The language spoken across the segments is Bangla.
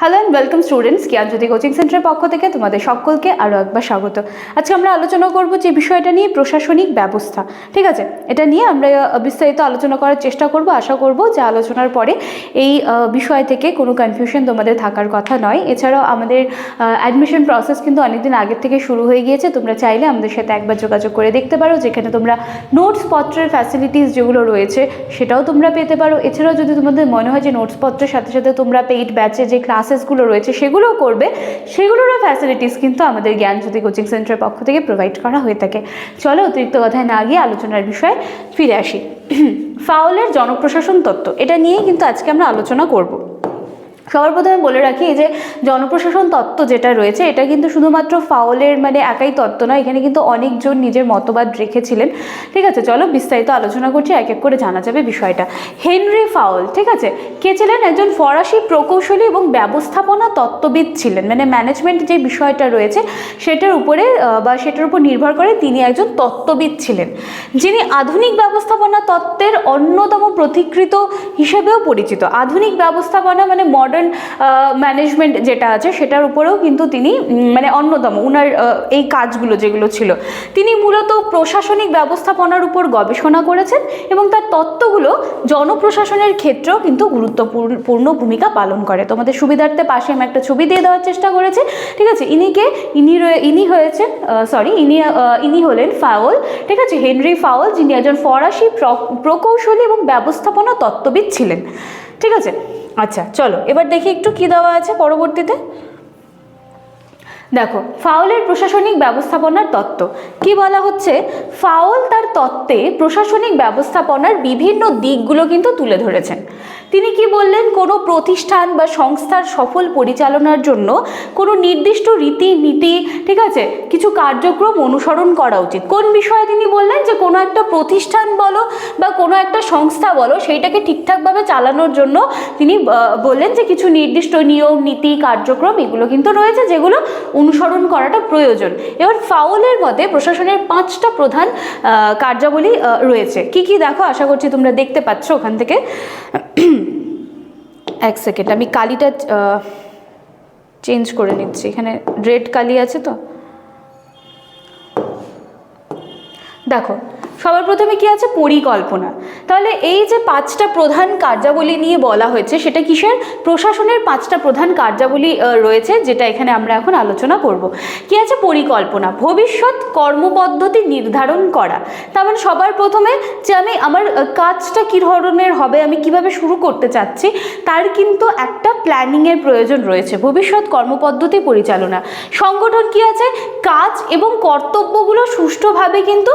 Hello and welcome students Gyanjyoti coaching সেন্টারের পক্ষ থেকে তোমাদের সকলকে আরও একবার স্বাগত। আজকে আমরা আলোচনা করব যে বিষয়টা নিয়ে প্রশাসনিক ব্যবস্থা। ঠিক আছে? এটা নিয়ে আমরা বিস্তারিত আলোচনা করার চেষ্টা করব। আশা করব যে আলোচনার পরে এই বিষয় থেকে কোনো কনফিউশন তোমাদের থাকার কথা নয়। এছাড়াও আমাদের অ্যাডমিশন প্রসেস কিন্তু অনেকদিন আগের থেকে শুরু হয়ে গিয়েছে। তোমরা চাইলে আমাদের সাথে একবার যোগাযোগ করে দেখতে পারো, যেখানে তোমরা নোটস পত্রের ফ্যাসিলিটিস যেগুলো রয়েছে সেটাও তোমরা পেতে পারো। এছাড়াও যদি তোমাদের মনে হয় যে নোটস পত্রের সাথে সাথে তোমরা পেইড ব্যাচে যে ক্লাসেসগুলো রয়েছে, সেগুলোও করবে। সেগুলোরও ফ্যাসিলিটিস কিন্তু আমাদের জ্ঞানজ্যোতি কোচিং সেন্টারের পক্ষ থেকে প্রোভাইড করা হয়ে থাকে। চলো অতিরিক্ত কথায় না গিয়ে আলোচনার বিষয়ে ফিরে আসি। ফাউলের জনপ্রশাসন তত্ত্ব, এটা নিয়েই কিন্তু আজকে আমরা আলোচনা করব। সবার প্রথমে বলে রাখি যে জনপ্রশাসন তত্ত্ব যেটা রয়েছে, এটা কিন্তু শুধুমাত্র ফাউলের মানে একাই তত্ত্ব নয়, এখানে কিন্তু অনেকজন নিজের মতবাদ রেখেছিলেন। ঠিক আছে, চলো বিস্তারিত আলোচনা করছি, এক এক করে জানা যাবে বিষয়টা। হেনরি ফাউল, ঠিক আছে, কে ছিলেন? একজন ফরাসি প্রকৌশলী এবং ব্যবস্থাপনা তত্ত্ববিদ ছিলেন। মানে ম্যানেজমেন্ট যে বিষয়টা রয়েছে, সেটার উপরে বা সেটার উপর নির্ভর করে তিনি একজন তত্ত্ববিদ ছিলেন। যিনি আধুনিক ব্যবস্থাপনা তত্ত্বের অন্যতম প্রতিকৃত হিসেবেও পরিচিত। আধুনিক ব্যবস্থাপনা মানে মডার্ন ম্যানেজমেন্ট যেটা আছে সেটার উপরেও কিন্তু তিনি মানে অন্যতম, উনার এই কাজগুলো যেগুলো ছিল। তিনি মূলত প্রশাসনিক ব্যবস্থাপনার উপর গবেষণা করেছেন এবং তার তত্ত্বগুলো জনপ্রশাসনের ক্ষেত্রেও কিন্তু গুরুত্বপূর্ণ ভূমিকা পালন করে। তোমাদের সুবিধার্থে পাশে আমি একটা ছবি দিয়ে দেওয়ার চেষ্টা করেছি। ঠিক আছে? ইনিকে ইনি ইনি হয়েছেন সরি ইনি ইনি হলেন ফাওল। ঠিক আছে? হেনরি ফাওল, যিনি একজন ফরাসি প্র- প্রকৌশলী এবং ব্যবস্থাপনা তত্ত্ববিদ ছিলেন। ঠিক আছে? আচ্ছা চলো, এবার দেখি একটু কি দেওয়া আছে পরবর্তীতে। দেখো, ফাউলের প্রশাসনিক ব্যবস্থাপনার তত্ত্ব। কি বলা হচ্ছে? ফাউল তার তত্ত্বে প্রশাসনিক ব্যবস্থাপনার বিভিন্ন দিকগুলো কিন্তু তুলে ধরেছেন। তিনি কি বললেন? কোনো প্রতিষ্ঠান বা সংস্থার সফল পরিচালনার জন্য কোনো নির্দিষ্ট রীতি নীতি ঠিক আছে, কিছু কার্যক্রম অনুসরণ করা উচিত। কোন বিষয়ে তিনি বললেন? যে কোনো একটা প্রতিষ্ঠান বলো বা কোনো একটা সংস্থা বলো, সেইটাকে ঠিকঠাকভাবে চালানোর জন্য তিনি বললেন যে কিছু নির্দিষ্ট নিয়ম, নীতি, কার্যক্রম এগুলো কিন্তু রয়েছে যেগুলো অনুসরণ করাটা প্রয়োজন। এবার ফাউলের মতে প্রশাসনের পাঁচটা প্রধান কার্যাবলী রয়েছে। কি কি দেখো? আশা করছি তোমরা দেখতে পাচ্ছ ওখান থেকে। এক সেকেন্ড আমি কালিটা চেঞ্জ করে নিচ্ছি। এখানে রেড কালি আছে তো? দেখো সবার প্রথমে কি আছে? পরিকল্পনা। তাহলে এই যে পাঁচটা প্রধান কার্যাবলী নিয়ে বলা হয়েছে, সেটা কিসের? প্রশাসনের পাঁচটা প্রধান কার্যাবলী রয়েছে, যেটা এখানে আমরা এখন আলোচনা করব। কি আছে? পরিকল্পনা। ভবিষ্যৎ কর্মপদ্ধতি নির্ধারণ করা। তার মানে সবার প্রথমে যে আমি আমার কাজটা কী ধরনের হবে, আমি কীভাবে শুরু করতে চাচ্ছি, তার কিন্তু একটা প্ল্যানিংয়ের প্রয়োজন রয়েছে। ভবিষ্যৎ কর্মপদ্ধতি পরিচালনা। সংগঠন কি আছে? কাজ এবং কর্তব্যগুলো সুষ্ঠুভাবে কিন্তু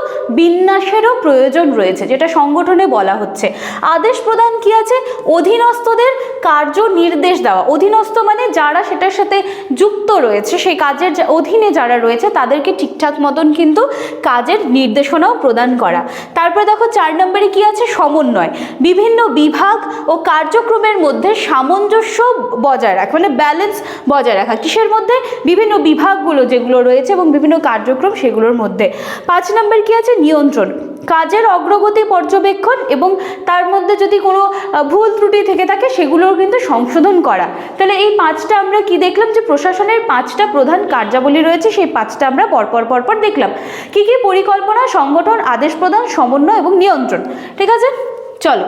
বিন্যাসেরও প্রয়োজন রয়েছে, যেটা সংগঠনে বলা হচ্ছে। আদেশ প্রদান কি আছে? অধীনস্থদের কার্য নির্দেশ দেওয়া। অধীনস্থ মানে যারা সেটার সাথে যুক্ত রয়েছে, সেই কাজের অধীনে যারা রয়েছে, তাদেরকে ঠিকঠাক মতন কিন্তু কাজের নির্দেশনাও প্রদান করা। তারপরে দেখো, চার নম্বরে কি আছে? সমন্বয়। বিভিন্ন বিভাগ ও কার্যক্রমের মধ্যে সামঞ্জস্য বজায় রাখা মানে ব্যালেন্স বজায় রাখা। কিসের মধ্যে? বিভিন্ন বিভাগগুলো যেগুলো রয়েছে এবং বিভিন্ন কার্যক্রম সেগুলোর মধ্যে। পাঁচ নম্বর কি আছে? নিয়ন্ত্রণ। কাজের অগ্রগতি পর্যবেক্ষণ এবং তার মধ্যে যদি কোনো ভুল ত্রুটি থেকে থাকে সেগুলোর কিন্তু সংশোধন করা। তাহলে এই পাঁচটা আমরা কি দেখলাম? যে প্রশাসনের পাঁচটা প্রধান কার্যাবলী রয়েছে, সেই পাঁচটা আমরা পরপর পরপর দেখলাম। কি কি পরিকল্পনা, সংগঠন, আদেশ প্রদান, সমন্বয় এবং নিয়ন্ত্রণ। ঠিক আছে? চলো,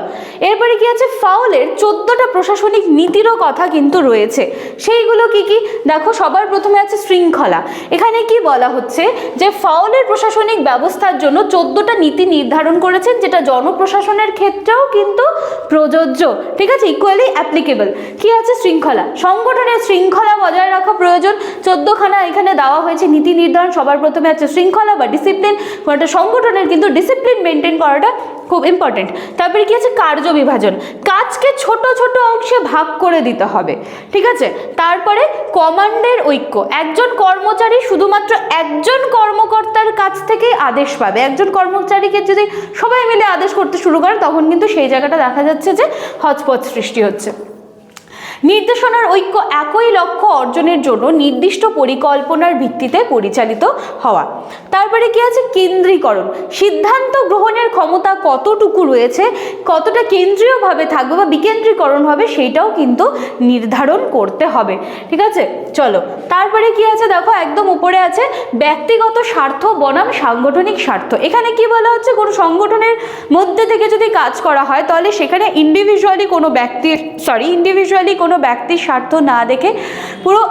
এরপরে কি আছে? ফাউলের চোদ্দোটা প্রশাসনিক নীতিরও কথা কিন্তু রয়েছে। সেইগুলো কি কি? দেখো, সবার প্রথমে আছে শৃঙ্খলা। এখানে কি বলা হচ্ছে? যে ফাউলের প্রশাসনিক ব্যবস্থার জন্য চোদ্দোটা নীতি নির্ধারণ করেছেন, যেটা জনপ্রশাসনের ক্ষেত্রেও কিন্তু প্রযোজ্য। ঠিক আছে? ইকুয়ালি অ্যাপ্লিকেবল কি আছে? শৃঙ্খলা। সংগঠনের শৃঙ্খলা বজায় রাখা প্রয়োজন। চোদ্দোখানা এখানে দেওয়া হয়েছে নীতি নির্ধারণ। সবার প্রথমে আছে শৃঙ্খলা বা ডিসিপ্লিন একটা সংগঠনের কিন্তু ডিসিপ্লিন মেনটেন করাটা খুব ইম্পর্টেন্ট তারপরে কি আছে কার্য বিভাজন। কাজকে ছোট ছোট অংশে ভাগ করে দিতে হবে, ঠিক আছে? তারপরে কমান্ডের ঐক্য। একজন কর্মচারী শুধুমাত্র একজন কর্মকর্তার কাছ থেকেই আদেশ পাবে। একজন কর্মচারীকে যদি সবাই মিলে আদেশ করতে শুরু করে, তখন কিন্তু সেই জায়গাটা দেখা যাচ্ছে যে হজপথ সৃষ্টি হচ্ছে। নির্দেশনার ঐক্য একই লক্ষ্য অর্জনের জন্য নির্দিষ্ট পরিকল্পনার ভিত্তিতে পরিচালিত হওয়া। তারপরে কি আছে কেন্দ্রীকরণ। সিদ্ধান্ত গ্রহণের ক্ষমতা কতটুকু রয়েছে, কতটা কেন্দ্রীয়ভাবে থাকবে বা বিকেন্দ্রীকরণ হবে সেইটাও কিন্তু নির্ধারণ করতে হবে। ঠিক আছে? চলো তারপরে কি আছে, দেখো, একদম উপরে আছে, ব্যক্তিগত স্বার্থ, বনাম সাংগঠনিক স্বার্থ। এখানে কি বলা হচ্ছে? কোনো সংগঠনের মধ্যে থেকে যদি কাজ করা হয়, তাহলে সেখানে ইন্ডিভিজুয়ালি কোনো ব্যক্তির সরি ইন্ডিভিজুয়ালি কোনো ব্যক্তির স্বার্থ না দেখে পুরো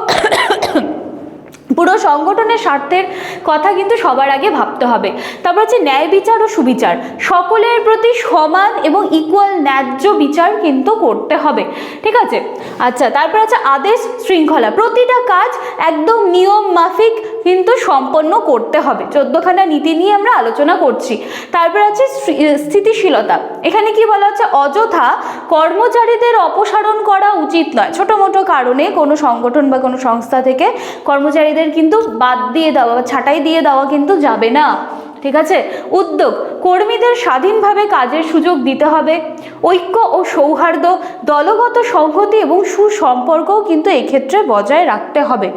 পুরো সংগঠনের স্বার্থের কথা কিন্তু সবার আগে ভাবতে হবে। তারপর হচ্ছে ন্যায় বিচার ও সুবিচার। সকলের প্রতি সমান এবং ইকুয়াল ন্যায্য বিচার কিন্তু করতে হবে। ঠিক আছে? আচ্ছা তারপর আছে আদেশ শৃঙ্খলা। প্রতিটা কাজ একদম নিয়ম মাফিক কিন্তু সম্পন্ন করতে হবে। চোদ্দখানা নীতি নিয়ে আমরা আলোচনা করছি। তারপর আছে স্থিতিশীলতা। এখানে কি বলা হচ্ছে? অযথা কর্মচারীদের অপসারণ করা উচিত নয়। ছোটো মোটো কারণে কোনো সংগঠন বা কোনো সংস্থা থেকে কর্মচারীদের কিন্তু বাদ দিয়ে দেওয়া বা ছাঁটাই দিয়ে দেওয়া কিন্তু যাবে না। ঠিক আছে? উদ্যোগ, কর্মীদের স্বাধীনভাবে কাজের সুযোগ দিতে হবে। ঐক্য ও সৌহার্দ্য, দলগত সংহতি এবং সুসম্পর্কও কিন্তু এক্ষেত্রে বজায় রাখতে হবে।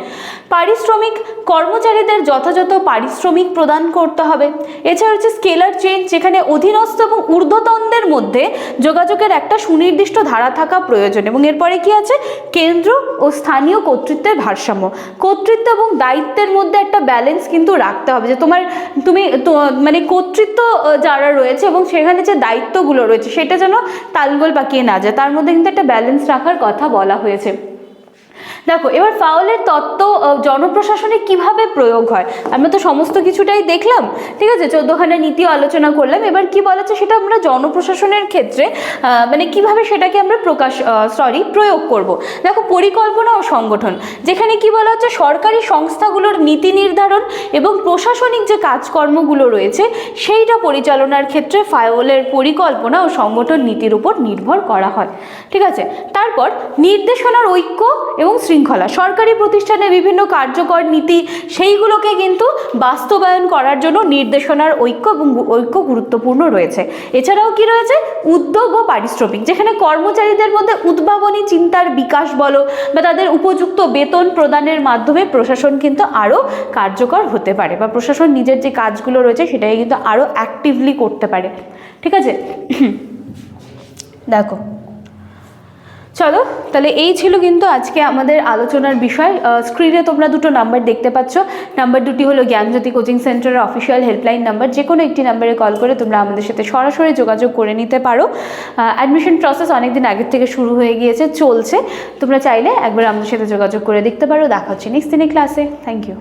পারিশ্রমিক, কর্মচারীদের যথাযথ পারিশ্রমিক প্রদান করতে হবে। এছাড়া হচ্ছে স্কেলার চেঞ্জ, যেখানে অধীনস্থ এবং ঊর্ধ্বতনদের মধ্যে যোগাযোগের একটা সুনির্দিষ্ট ধারা থাকা প্রয়োজন এবং এরপরে কি আছে? কেন্দ্র ও স্থানীয় কর্তৃত্বের ভারসাম্য। কর্তৃত্ব এবং দায়িত্বের মধ্যে একটা ব্যালেন্স কিন্তু রাখতে হবে। যে তোমার, তুমি তো- মানে কর্তৃত্ব যারা রয়েছে এবং সেখানে যে দায়িত্বগুলো রয়েছে, সেটা যেন তালগোল পাকিয়ে না যায়। তার মধ্যে কিন্তু একটা ব্যালেন্স রাখার কথা বলা হয়েছে। দেখো, এবার ফাউলের তত্ত্ব জনপ্রশাসনে কীভাবে প্রয়োগ হয়? আমরা তো সমস্ত কিছুটাই দেখলাম, ঠিক আছে? চোদ্দখানা নীতি আলোচনা করলাম। এবার কি বলা সেটা আমরা জনপ্রশাসনের ক্ষেত্রে মানে কীভাবে সেটাকে আমরা প্রকাশ সরি প্রয়োগ করব। দেখো, পরিকল্পনা ও সংগঠন। যেখানে কি বলা হচ্ছে, সরকারি সংস্থাগুলোর নীতি নির্ধারণ এবং প্রশাসনিক যে কাজকর্মগুলো রয়েছে, সেইটা পরিচালনার ক্ষেত্রে ফায়োলের পরিকল্পনা ও সংগঠন নীতির উপর নির্ভর করা হয়, ঠিক আছে? তারপর নির্দেশনার ঐক্য এবং শৃঙ্খলা। সরকারি প্রতিষ্ঠানে বিভিন্ন কার্যকর নীতি, সেইগুলোকে কিন্তু বাস্তবায়ন করার জন্য নির্দেশনার ঐক্য এবং ঐক্য গুরুত্বপূর্ণ রয়েছে। এছাড়াও কি রয়েছে? উদ্যোগ ও পারিশ্রমিক, যেখানে কর্মচারীদের মধ্যে উদ্ভাবনী চিন্তার বিকাশ বলো বা তাদের উপযুক্ত বেতন প্রদানের মাধ্যমে প্রশাসন কিন্তু আরও কার্যকর হতে পারে বা প্রশাসন নিজের যে কাজগুলো রয়েছে সেটাকে কিন্তু আরও অ্যাক্টিভলি করতে পারে। ঠিক আছে? দেখো চলো, তাহলে এই ছিল কিন্তু আজকে আমাদের আলোচনার বিষয়। স্ক্রিনে তোমরা দুটো নাম্বার দেখতে পাচ্ছ। নাম্বার দুটি হলো জ্ঞানজ্যোতি কোচিং সেন্টারের অফিসিয়াল হেল্পলাইন নাম্বার যে কোনো একটি নাম্বারে কল করে তোমরা আমাদের সাথে সরাসরি যোগাযোগ করে নিতে পারো। অ্যাডমিশন প্রসেস অনেক দিন আগের থেকে শুরু হয়ে গিয়েছে, চলছে। তোমরা চাইলে একবার আমাদের সাথে যোগাযোগ করে দেখতে পারো। দেখা হচ্ছে নেক্সট দিনের ক্লাসে থ্যাংক ইউ